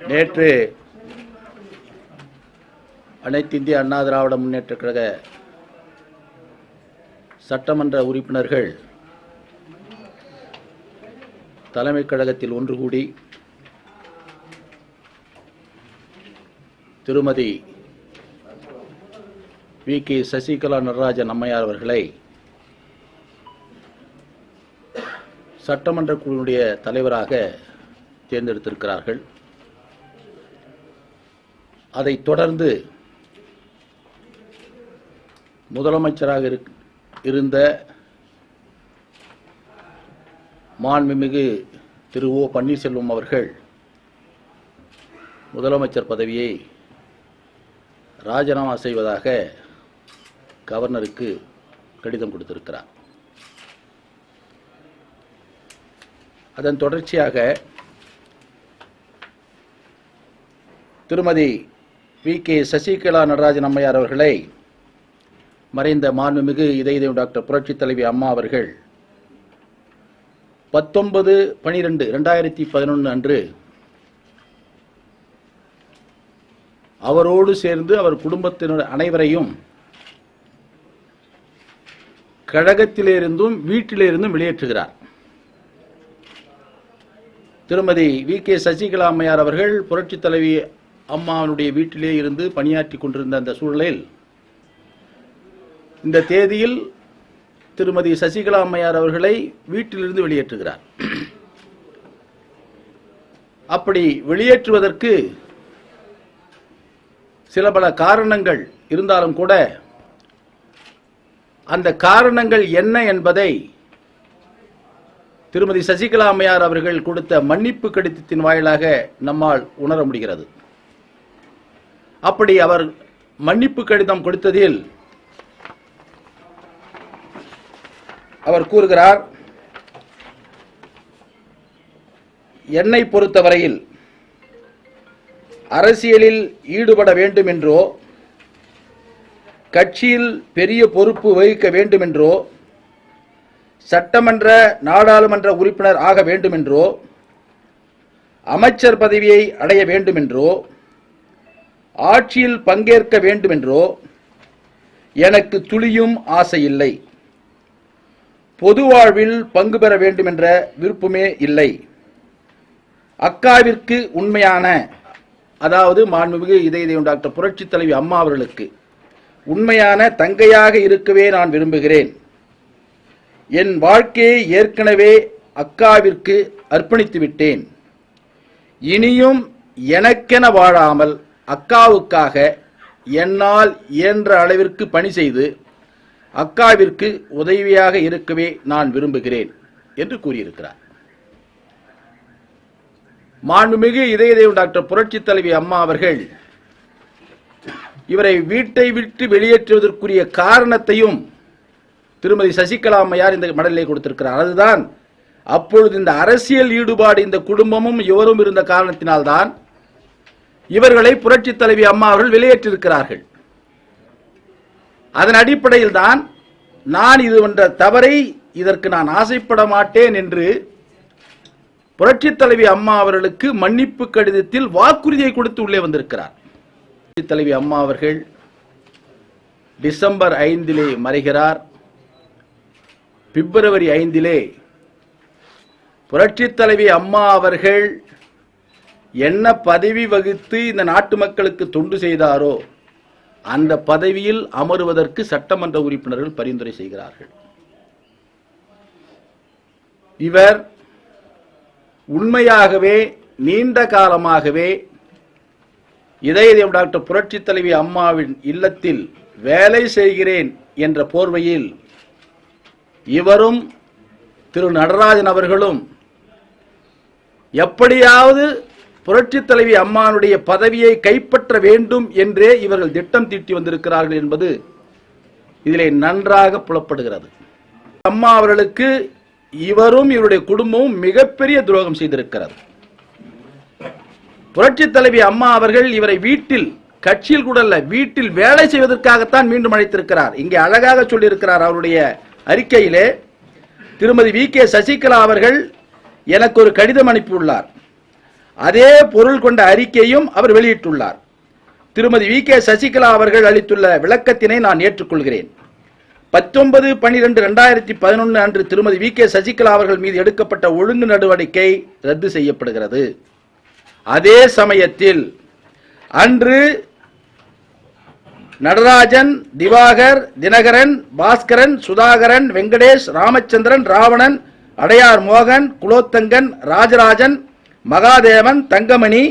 நேற்று அனைத்து இந்திய அண்ணா திராவிட முன்னேற்ற கழக சட்டமன்ற உறுப்பினர்கள் தலைமைக் கழகத்தில் ஒன்று கூடி திருமதி வி. கே. சசிகலா நடராஜன் அம்மையார் அவர்களை சட்டமன்ற குழுவினுடைய தலைவராக தேர்ந்தெடுத்திருக்கிறார்கள். அதைத் தொடர்ந்து முதலமைச்சராக இருக்- இருந்த மாண்புமிகு திரு ஓ பன்னீர்செல்வம் அவர்கள் முதலமைச்சர் பதவியை ராஜினாமா செய்வதாக கவர்னருக்கு கடிதம் கொடுத்திருக்கிறார். அதன் தொடர்ச்சியாக திருமதி வி கே. சசிகலா நடராஜன் அம்மையார் அவர்களை மறைந்த மாண்புமிகு இதய டாக்டர் புரட்சித் தலைவி அம்மா அவர்கள் பத்தொன்பது பனிரெண்டு ரெண்டாயிரத்தி பதினொன்று அன்று அவரோடு சேர்ந்து அவர் குடும்பத்தினர் அனைவரையும் கழகத்திலிருந்தும் வீட்டிலிருந்தும் வெளியேற்றுகிறார். திருமதி வி. கே. சசிகலா அம்மையார் அவர்கள் புரட்சித் தலைவி அம்மாவனுடைய வீட்டிலே இருந்து பணியாற்றி கொண்டிருந்த அந்த சூழலில் இந்த தேதியில் திருமதி சசிகலா அம்மையார் அவர்களை வீட்டிலிருந்து வெளியேற்றுகிறார். அப்படி வெளியேற்றுவதற்கு சில பல காரணங்கள் இருந்தாலும் கூட அந்த காரணங்கள் என்ன என்பதை திருமதி சசிகலா அம்மையார் அவர்கள் கொடுத்த மன்னிப்பு கடிதத்தின் வாயிலாக நம்மால் உணர முடிகிறது. அப்படி அவர் மன்னிப்பு கடிதம் கொடுத்ததில் அவர் கூறுகிறார் என்னை பொறுத்தவரையில் அரசியலில் ஈடுபட வேண்டும் என்றோ கட்சியில் பெரிய பொறுப்பு வகிக்க வேண்டும் என்றோ சட்டமன்ற நாடாளுமன்ற உறுப்பினர் ஆக வேண்டும் என்றோ அமைச்சர் பதவியை அடைய வேண்டும் என்றோ ஆட்சியில் பங்கேற்க வேண்டுமென்றோ எனக்கு துளியும் ஆசை இல்லை பொது வாழ்வில் பங்கு பெற வேண்டுமென்ற விருப்பமே இல்லை. அக்காவிற்கு உண்மையான அதாவது மாண்புமிகு இதய டாக்டர் புரட்சி தலைவி அம்மா அவர்களுக்கு உண்மையான தங்கையாக இருக்கவே நான் விரும்புகிறேன். என் வாழ்க்கையை ஏற்கனவே அக்காவிற்கு அர்ப்பணித்து விட்டேன் இனியும் எனக்கென வாழாமல் அக்காவுக்காக என்னால் இயன்ற அளவிற்கு பணி செய்து அக்காவிற்கு உதவியாக இருக்கவே நான் விரும்புகிறேன் என்று கூறியிருக்கிறார். மாண்புமிகு இதயதேவ் டாக்டர் புரட்சி தலைவி அம்மா அவர்கள் இவரை வீட்டை விட்டு வெளியேற்றுவதற்குரிய காரணத்தையும் திருமதி சசிகலா அம்மையார் இந்த மடலிலே கொடுத்திருக்கிறார். அதுதான் அப்பொழுது இந்த அரசியல் ஈடுபாடு இந்த குடும்பமும் இவரும் இருந்த காரணத்தினால்தான் இவர்களை புரட்சி தலைவி அம்மா அவர்கள் வெளியேற்றிருக்கிறார்கள். அதன் அடிப்படையில் தான் நான் இது என்ற தவறை இதற்கு நான் ஆசைப்பட மாட்டேன் என்று புரட்சி தலைவி அம்மா அவர்களுக்கு மன்னிப்பு கடிதத்தில் வாக்குறுதியை கொடுத்து உள்ளே வந்திருக்கிறார். புரட்சி தலைவி அம்மா அவர்கள் டிசம்பர் ஐந்திலே மறைகிறார். பிப்ரவரி ஐந்திலே புரட்சி தலைவி அம்மா அவர்கள் என்ன பதவி வகித்து இந்த நாட்டு மக்களுக்கு தொண்டு செய்தாரோ அந்த பதவியில் அமருவதற்கு சட்டமன்ற உறுப்பினர்கள் பரிந்துரை செய்கிறார்கள். இவர் உண்மையாகவே நீண்ட காலமாகவே இதயதேவ் டாக்டர் புரட்சி தலைவி அம்மாவின் இல்லத்தில் வேலை செய்கிறேன் என்ற போர்வையில் இவரும் திரு நடராஜன் அவர்களும் எப்படியாவது புரட்சி தலைவி அம்மானுடைய பதவியை கைப்பற்ற வேண்டும் என்றே இவர்கள் திட்டம் தீட்டி வந்திருக்கிறார்கள் என்பது இதிலே நன்றாக புலப்படுகிறது. அம்மா அவர்களுக்கு இவரும் இவருடைய குடும்பமும் மிகப்பெரிய துரோகம் செய்திருக்கிறது. புரட்சித் தலைவி அம்மா அவர்கள் இவரை வீட்டில் கட்சியில் கூட அல்ல வீட்டில் வேலை செய்வதற்காகத்தான் மீண்டும் அழைத்திருக்கிறார். இங்கே அழகாக சொல்லியிருக்கிறார் அவருடைய அறிக்கையிலே. திருமதி வி கே சசிகலா அவர்கள் எனக்கு ஒரு கடிதம் அனுப்பியுள்ளார். அதே பொருள் கொண்ட அறிக்கையும் அவர் வெளியிட்டுள்ளார். திருமதி வி. கே. சசிகலா அவர்கள் அளித்துள்ள விளக்கத்தினை நான் ஏற்றுக்கொள்கிறேன். பத்தொன்பது பன்னிரெண்டு ரெண்டாயிரத்தி பதினொன்று அன்று திருமதி வி. கே. சசிகலா அவர்கள் மீது எடுக்கப்பட்ட ஒழுங்கு நடவடிக்கை ரத்து செய்யப்படுகிறது. அதே சமயத்தில் அன்று நடராஜன் திவாகர் தினகரன் பாஸ்கரன் சுதாகரன் வெங்கடேஷ் ராமச்சந்திரன் ராவணன் அடையார் மோகன் குலோத்தங்கன் ராஜராஜன் மகாதேவன் தங்கமணி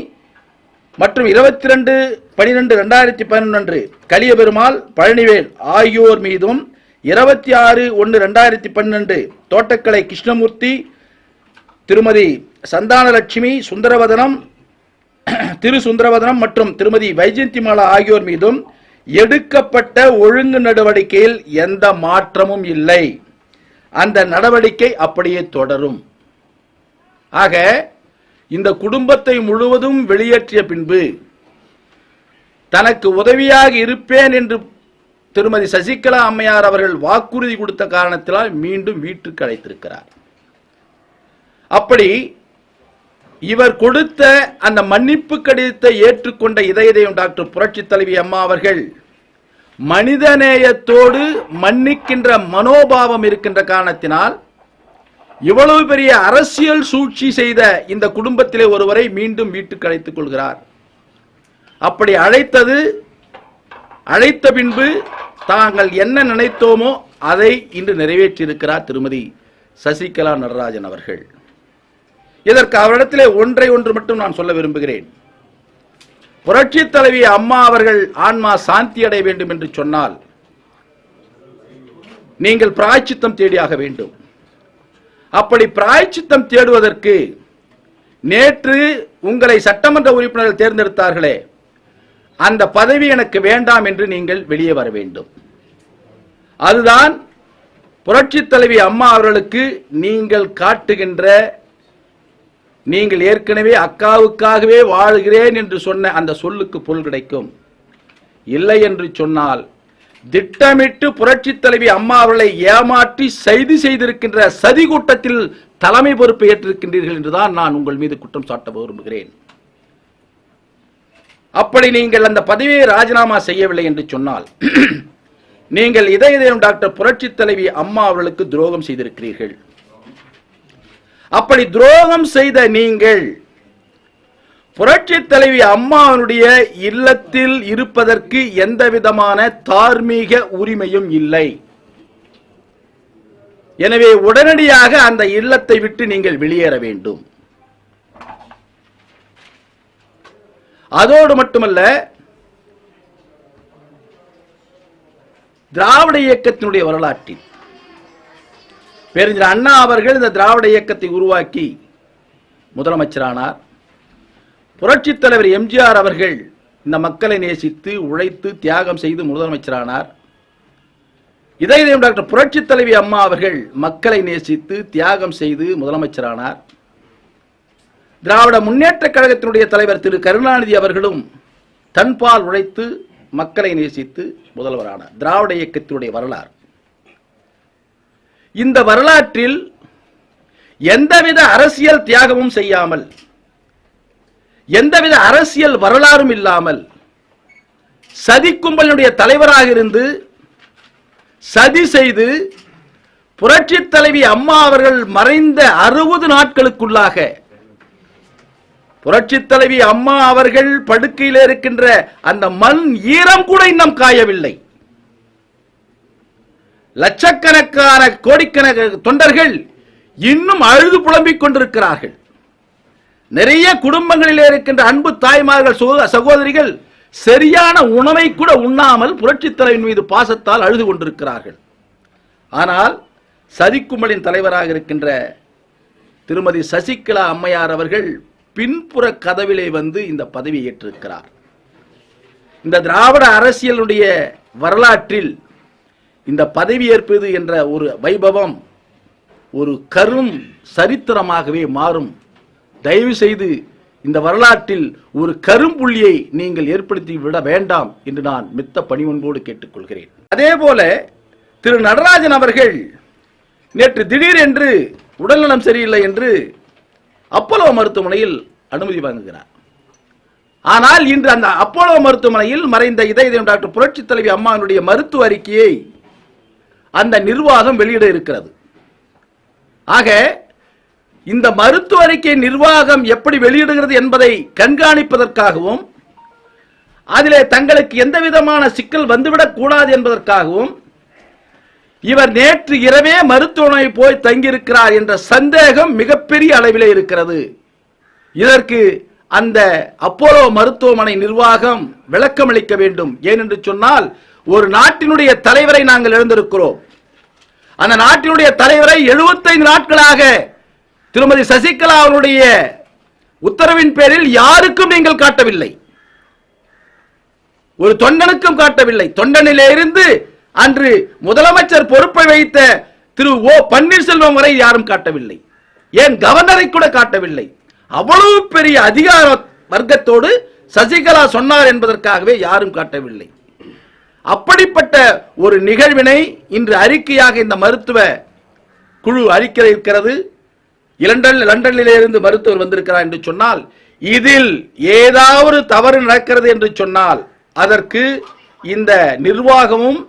மற்றும் இருபத்தி ரெண்டு பனிரெண்டு ரெண்டாயிரத்தி பதினொன்று கலியபெருமாள் பழனிவேல் ஆகியோர் மீதும் இருபத்தி ஆறு ஒன்று ரெண்டாயிரத்தி பன்னெண்டு தோட்டக்கலை கிருஷ்ணமூர்த்தி திருமதி சந்தானலட்சுமி சுந்தரவதனம் திரு சுந்தரவதனம் மற்றும் திருமதி வைஜெயந்திமாலா ஆகியோர் மீதும் எடுக்கப்பட்ட ஒழுங்கு நடவடிக்கையில் எந்த மாற்றமும் இல்லை. அந்த நடவடிக்கை அப்படியே தொடரும். ஆக இந்த குடும்பத்தை முழுவதும் வெளியேற்றிய பின்பு தனக்கு உதவியாக இருப்பேன் என்று திருமதி சசிகலா அம்மையார் அவர்கள் வாக்குறுதி கொடுத்த காரணத்தினால் மீண்டும் வீட்டுக்கு அழைத்திருக்கிறார். அப்படி இவர் கொடுத்த அந்த மன்னிப்பு கடிதத்தை ஏற்றுக்கொண்ட இதயதயம் டாக்டர் புரட்சி தலைவி அம்மா அவர்கள் மனிதநேயத்தோடு மன்னிக்கின்ற மனோபாவம் இருக்கின்ற காரணத்தினால் இவ்வளவு பெரிய அரசியல் சூழ்ச்சி செய்த இந்த குடும்பத்திலே ஒருவரை மீண்டும் வீட்டுக்கு அழைத்துக் கொள்கிறார். அப்படி அழைத்தது அழைத்த பின்பு தாங்கள் என்ன நினைத்தோமோ அதை இன்று நிறைவேற்றியிருக்கிறார் திருமதி சசிகலா நடராஜன் அவர்கள். இதற்கு அவரிடத்திலே ஒன்றை ஒன்று மட்டும் நான் சொல்ல விரும்புகிறேன். புரட்சி தலைவி அம்மா அவர்கள் ஆன்மா சாந்தி அடைய வேண்டும் என்று சொன்னால் நீங்கள் பிராய்ச்சித்தம் தேடியாக வேண்டும். அப்படி பிராய்ச்சித்தம் தேடுவதற்கு நேற்று உங்களை சட்டமன்ற உறுப்பினர்கள் தேர்ந்தெடுத்தார்களே அந்த பதவி எனக்கு வேண்டாம் என்று நீங்கள் வெளியே வர வேண்டும். அதுதான் புரட்சி தலைவி அம்மா அவர்களுக்கு நீங்கள் காட்டுகின்ற நீங்கள் ஏற்கனவே அக்காவுக்காகவே வாழுகிறேன் என்று சொன்ன அந்த சொல்லுக்கு பொருள் கிடைக்கும். இல்லை என்று சொன்னால் திட்டமிட்டு புரட்சி தலைவி அம்மா அவர்களை ஏமாற்றி செய்தி செய்திருக்கின்ற சதி கூட்டத்தில் தலைமை பொறுப்பை ஏற்றிருக்கின்றீர்கள் என்றுதான் நான் உங்கள் மீது குற்றம் சாட்ட விரும்புகிறேன். அப்படி நீங்கள் அந்த பதவியை ராஜினாமா செய்யவில்லை என்று சொன்னால் நீங்கள் இதயம் டாக்டர் புரட்சி தலைவி அம்மா அவர்களுக்கு துரோகம் செய்திருக்கிறீர்கள். அப்படி துரோகம் செய்த நீங்கள் புரட்சி தலைவி அம்மாவனுடைய இல்லத்தில் இருப்பதற்கு எந்த விதமான தார்மீக உரிமையும் இல்லை. எனவே உடனடியாக அந்த இல்லத்தை விட்டு நீங்கள் வெளியேற வேண்டும். அதோடு மட்டுமல்ல திராவிட இயக்கத்தினுடைய வரலாற்றில் பேரறிஞர் அண்ணா அவர்கள் இந்த திராவிட இயக்கத்தை உருவாக்கி முதலமைச்சரானார். புரட்சித் தலைவர் எம்ஜிஆர் அவர்கள் இந்த மக்களை நேசித்து உழைத்து தியாகம் செய்து முதலமைச்சரானார். இதயம் டாக்டர் புரட்சித் தலைவி அம்மா அவர்கள் மக்களை நேசித்து தியாகம் செய்து முதலமைச்சரானார். திராவிட முன்னேற்ற கழகத்தினுடைய தலைவர் திரு கருணாநிதி அவர்களும் தன்பால் உழைத்து மக்களை நேசித்து முதல்வரானார். திராவிட இயக்கத்தினுடைய வரலாறு. இந்த வரலாற்றில் எந்தவித அரசியல் தியாகமும் செய்யாமல் எந்தவித அரசியல் வரலாறும் இல்லாமல் சதி கும்பலினுடைய தலைவராக இருந்து சதி செய்து புரட்சி தலைவி அம்மா அவர்கள் மறைந்த அறுபது நாட்களுக்குள்ளாக புரட்சி தலைவி அம்மா அவர்கள் படுக்கையில் இருக்கின்ற அந்த மண் ஈரம் கூட இன்னும் காயவில்லை. லட்சக்கணக்கான கோடிக்கணக்கான தொண்டர்கள் இன்னும் அழுது புலம்பிக் கொண்டிருக்கிறார்கள். நிறைய குடும்பங்களிலே இருக்கின்ற அன்பு தாய்மார்கள் சகோதரிகள் சரியான உணவை கூட உண்ணாமல் புரட்சித் தலைவின் மீது பாசத்தால் அழுது கொண்டிருக்கிறார்கள். ஆனால் சதிக்கும்பலின் தலைவராக இருக்கின்ற திருமதி சசிகலா அம்மையார் அவர்கள் பின்புற கதவிலே வந்து இந்த பதவியை ஏற்றிருக்கிறார். இந்த திராவிட அரசியலுடைய வரலாற்றில் இந்த பதவியேற்பது என்ற ஒரு வைபவம் ஒரு கரும் சரித்திரமாகவே மாறும் தயவு செய்து இந்த வரலாற்றில் ஒரு கரும்புள்ளியை நீங்கள் ஏற்படுத்தி விட வேண்டாம் என்று நான் மித்த பணிவன்போடு கேட்டுக்கொள்கிறேன். அதே போல திரு நடராஜன் அவர்கள் நேற்று திடீரென்று உடல்நலம் சரியில்லை என்று அப்போலோ மருத்துவமனையில் அனுமதி வாங்குகிறார் ஆனால் இன்று அந்த அப்போலோ மருத்துவமனையில் மறைந்த இதயம் டாக்டர் புரட்சி தலைவி அம்மாவினுடைய மருத்துவ அறிக்கையை அந்த நிர்வாகம் வெளியிட இருக்கிறது. ஆக இந்த மருத்துவ அறிக்கை நிர்வாகம் எப்படி வெளியிடுகிறது என்பதை கண்காணிப்பதற்காகவும் அதிலே தங்களுக்கு எந்த விதமான சிக்கல் வந்துவிடக் கூடாது என்பதற்காகவும் இவர் நேற்று இரவே மருத்துவமனை போய் தங்கியிருக்கிறார் என்ற சந்தேகம் மிகப்பெரிய அளவிலே இருக்கிறது. இதற்கு அந்த அப்போலோ மருத்துவமனை நிர்வாகம் விளக்கமளிக்க வேண்டும். ஏனென்று சொன்னால் ஒரு நாட்டினுடைய தலைவரை நாங்கள் எழுந்திருக்கிறோம். அந்த நாட்டினுடைய தலைவரை 75 நாட்களாக திருமதி சசிகலா அவருடைய உத்தரவின் பேரில் யாருக்கும் நீங்கள் காட்டவில்லை. ஒரு தொண்டனுக்கும் காட்டவில்லை. தொண்டனிலே இருந்து அன்று முதலமைச்சர் பொறுப்பை வைத்த திரு ஓ பன்னீர்செல்வம் வரை யாரும் காட்டவில்லை. ஏன் கவர்னரை கூட காட்டவில்லை. அவ்வளவு பெரிய அதிகார வர்க்கத்தோடு சசிகலா சொன்னார் என்பதற்காகவே யாரும் காட்டவில்லை. அப்படிப்பட்ட ஒரு நிகழ்வினை இன்று அறிக்கையாக இந்த மருத்துவ குழு அறிக்கை இருக்கிறது. இலண்டன் லண்டனிலிருந்து மருத்துவர் வந்திருக்கிறார் என்று சொன்னால் இதில் ஏதாவது தவறு நடக்கிறது என்று சொன்னால் அதற்கு இந்த நிர்வாகமும்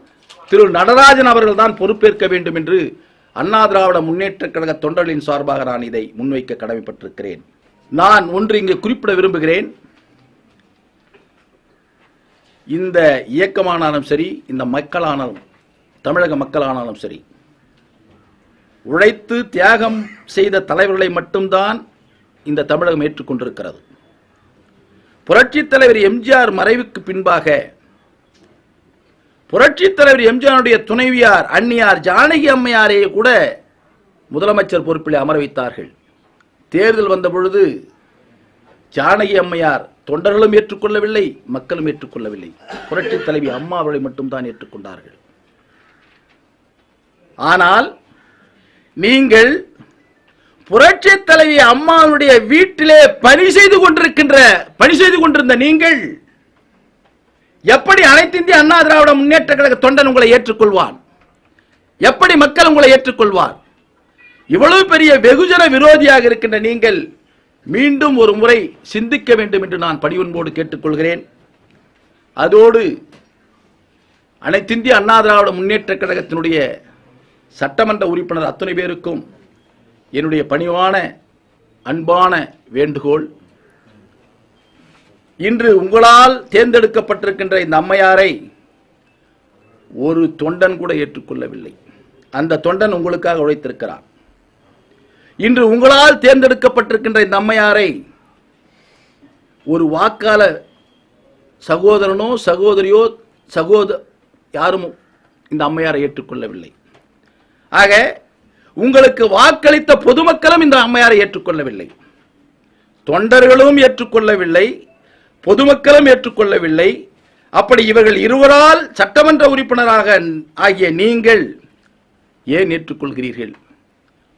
திரு நடராஜன் அவர்கள் தான் பொறுப்பேற்க வேண்டும் என்று அண்ணா திராவிட முன்னேற்ற கழக தொண்டர்களின் சார்பாக நான் இதை முன்வைக்க கடமைப்பட்டிருக்கிறேன். நான் ஒன்று இங்கு குறிப்பிட விரும்புகிறேன். இந்த இயக்கமானாலும் சரி இந்த மக்களானாலும் தமிழக மக்களானாலும் சரி உழைத்து தியாகம் செய்த தலைவர்களை மட்டும்தான் இந்த தமிழகம் ஏற்றுக்கொண்டிருக்கிறது. புரட்சித் தலைவர் எம்ஜிஆர் மறைவுக்கு பின்பாக புரட்சித் தலைவர் எம்ஜிஆருடைய துணைவியார் அன்னியார் ஜானகி அம்மையாரையே கூட முதலமைச்சர் பொறுப்பில் அமர வைத்தார்கள். தேர்தல் வந்த பொழுது ஜானகி அம்மையார் தொண்டர்களும் ஏற்றுக்கொள்ளவில்லை மக்களும் ஏற்றுக்கொள்ளவில்லை. புரட்சித் தலைவி அம்மா அவர்களை மட்டும்தான் ஏற்றுக்கொண்டார்கள். ஆனால் நீங்கள் புரட்சி தலைவி அம்மாவுடைய வீட்டிலே பணி செய்து கொண்டிருக்கின்ற பணி செய்து கொண்டிருந்த நீங்கள் எப்படி அனைத்து இந்திய அண்ணா திராவிட முன்னேற்ற கழக தொண்டன் உங்களை ஏற்றுக்கொள்வான்? எப்படி மக்கள் உங்களை ஏற்றுக்கொள்வார்? இவ்வளவு பெரிய வெகுஜன விரோதியாக இருக்கின்ற நீங்கள் மீண்டும் ஒரு முறை சிந்திக்க வேண்டும் என்று நான் பணிவன்போடு கேட்டுக்கொள்கிறேன். அதோடு அனைத்திந்திய அண்ணா திராவிட முன்னேற்ற கழகத்தினுடைய சட்டமன்ற உறுப்பினர் அத்தனை பேருக்கும் என்னுடைய பணிவான அன்பான வேண்டுகோள். இன்று உங்களால் தேர்ந்தெடுக்கப்பட்டிருக்கின்ற இந்த அம்மையாரை ஒரு தொண்டன் கூட ஏற்றுக்கொள்ளவில்லை. அந்த தொண்டன் உங்களுக்காக உழைத்திருக்கிறார். இன்று உங்களால் தேர்ந்தெடுக்கப்பட்டிருக்கின்ற இந்த அம்மையாரை ஒரு வாக்காள சகோதரனோ சகோதரியோ சகோதர யாரும் இந்த அம்மையாரை ஏற்றுக்கொள்ளவில்லை. ஆக உங்களுக்கு வாக்களித்த பொதுமக்களும் இந்த அம்மையாரை ஏற்றுக்கொள்ளவில்லை. தொண்டர்களும் ஏற்றுக்கொள்ளவில்லை பொதுமக்களும் ஏற்றுக்கொள்ளவில்லை. அப்படி இவர்கள் இருவரால் சட்டமன்ற உறுப்பினராக ஆகிய நீங்கள் ஏன் ஏற்றுக்கொள்கிறீர்கள்?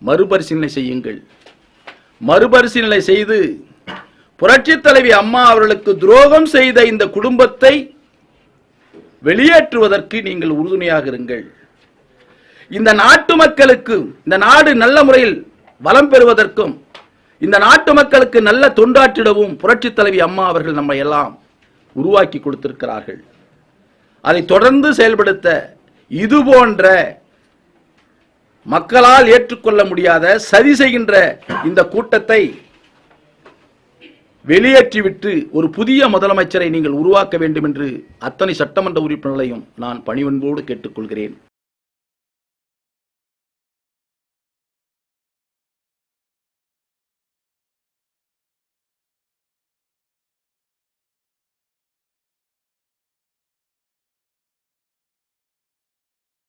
மறுபரிசீலனை செய்யுங்கள். மறுபரிசீலனை செய்து புரட்சி தலைவி அம்மா அவர்களுக்கு துரோகம் செய்த இந்த குடும்பத்தை வெளியேற்றுவதற்கு நீங்கள் உறுதுணையாக இருங்கள். இந்த நாட்டு மக்களுக்கு இந்த நாடு நல்ல முறையில் வளம் பெறுவதற்கும் இந்த நாட்டு மக்களுக்கு நல்ல தொண்டாற்றிடவும் புரட்சி தலைவி அம்மா அவர்கள் நம்மை எல்லாம் உருவாக்கி கொடுத்திருக்கிறார்கள். அதை தொடர்ந்து செயல்படுத்த இது போன்ற மக்களால் ஏற்றுக்கொள்ள முடியாத சதி செய்கின்ற இந்த கூட்டத்தை வெளியேற்றிவிட்டு ஒரு புதிய முதலமைச்சரை நீங்கள் உருவாக்க வேண்டும் என்று அத்தனை சட்டமன்ற உறுப்பினர்களையும் நான் பணிவன்போடு கேட்டுக்கொள்கிறேன்.